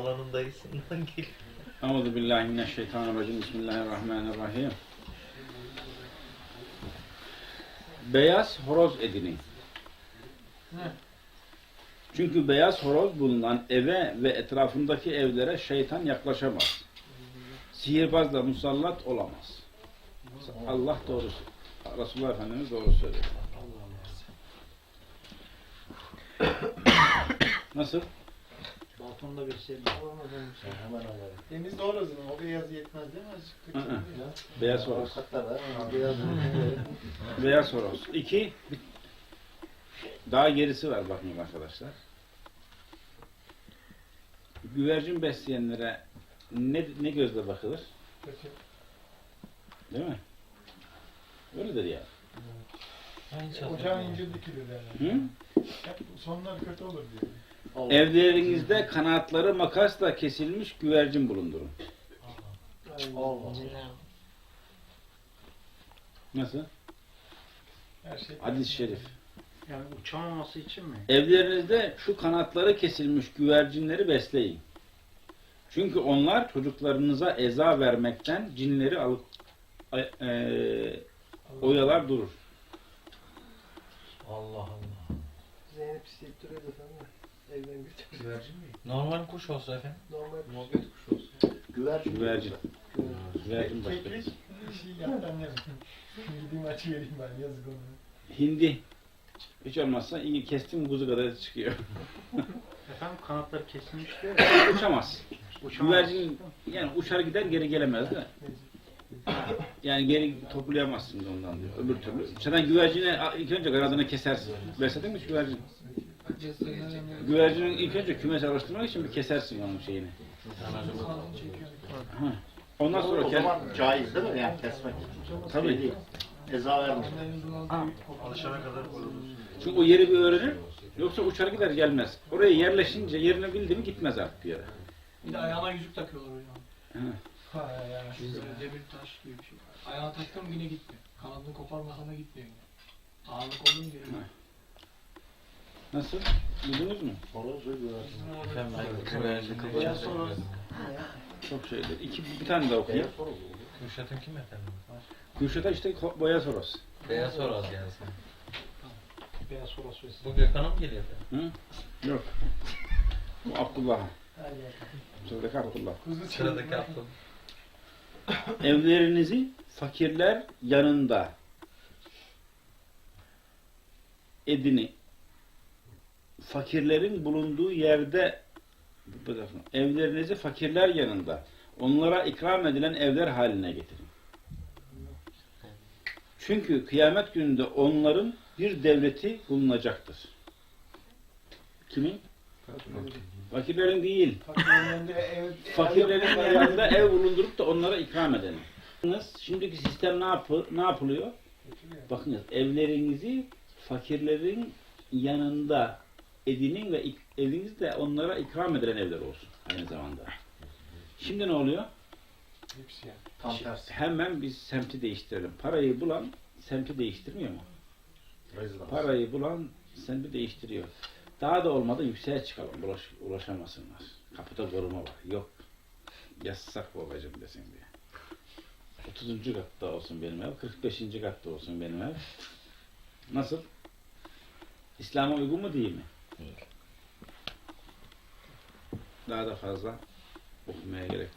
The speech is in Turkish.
Olanın dayısından geliyor. Euzu billahi mineşşeytanirracim. Bismillahirrahmanirrahim. Beyaz horoz edinin. Çünkü beyaz horoz bulunan eve ve etrafındaki evlere şeytan yaklaşamaz. Sihirbaz da musallat olamaz. Allah doğrusu. Resulullah Efendimiz doğru söylüyor. Nasıl? Balkonda bir şey Hemen alalım. Deniz doğru o zaman. O beyaz yetmez değil mi? Azıcık Hı hı. Beyaz horoz. Hatta da beyaz Beyaz horoz. İki, daha gerisi var bakın arkadaşlar. Güvercin besleyenlere ne, ne gözle bakılır? Değil mi? Öyledir ya. Ocağın ince dikili derler. Hı? Hep sonları kötü olur diyor. Evlerinizde kanatları makasla kesilmiş güvercin bulundurun. Allah. Nasıl? Her şey. Hadis-i şerif. Yani uçamaması için mi? Evlerinizde şu kanatları kesilmiş güvercinleri besleyin. Çünkü onlar çocuklarınıza eza vermekten cinleri alıp ay- eee, oyalar durur. Allah Allah. Zeynep isteyip duruyordu efendim. Evden götürdü. Güvercin mi? Normal kuş olsa efendim. Normal Muhabbet kuşu olsa. Güvercin. Güvercin. Güvercin başka. Keklik şey yaptan. Gideyim açı vereyim ben yazık onu. Hindi. Hiç olmazsa iyi kestim kuzu kadar çıkıyor. Efendim kanatları kesilmiş. Uçamaz. Uçamaz. Güvercin yani uçar gider geri gelemez de. Yani geri toplayamazsın da ondan diyor. Öbür türlü. Sen güvercine ilk önce kanadını kesersin. Besledin mi güvercin? Güvercinin ilk önce kümes alıştırmak için bir kesersin onun şeyini. Ondan sonra o zaman caiz değil mi? Yani kesmek. Tabii. Şey değil. Eza vermiş. Alışana kadar olur. Çünkü o yeri bir öğrenir. Yoksa uçar gider gelmez. Oraya yerleşince yerini bildi mi gitmez artık bir yere. Bir de ayağına yüzük takıyorlar hocam. Ha. Ha ya. Böyle demir taş gibi bir şey. Ayağına taktım yine gitmiyor. Kanadını koparmasan da gitmiyor yine. Ağırlık oldu mu geliyor. Nasıl? Buldunuz mu? Horoz ve güvercin. Efendim ben güvercin Beyaz kılacağım. horoz. Çok şeydir. İki, bir tane daha okuyayım. Kürşat'ın kim efendim? Kürşat'a işte boya soros. Beyaz horoz yani sen. Beyaz horoz ve Bu Gökhan'a mı geliyor efendim? Hı? Yok. Bu Abdullah. Sıradaki Abdullah. Sıradaki hafta. Evlerinizi fakirler yanında edini fakirlerin bulunduğu yerde evlerinizi fakirler yanında onlara ikram edilen evler haline getirin. Çünkü kıyamet gününde onların bir devleti bulunacaktır. Kimin? Fakirlerin değil. Fakirlerin yanında ev bulundurup da onlara ikram edelim. Şimdiki sistem ne, yapı, ne yapılıyor? Bakınız evlerinizi fakirlerin yanında edinin ve eviniz de onlara ikram edilen evler olsun aynı zamanda. Şimdi ne oluyor? Lüks ya. Tam tersi. Hemen biz semti değiştirelim. Parayı bulan semti değiştirmiyor mu? Rezidans. Parayı bulan semti değiştiriyor. Daha da olmadı yükseğe çıkalım. Ulaş, ulaşamasınlar. Kapıda koruma var. Yok. Yasak babacım desin diye. 30. katta olsun benim ev. 45. katta olsun benim ev. Nasıl? İslam'a uygun mu değil mi? Daha da fazla okumaya gerek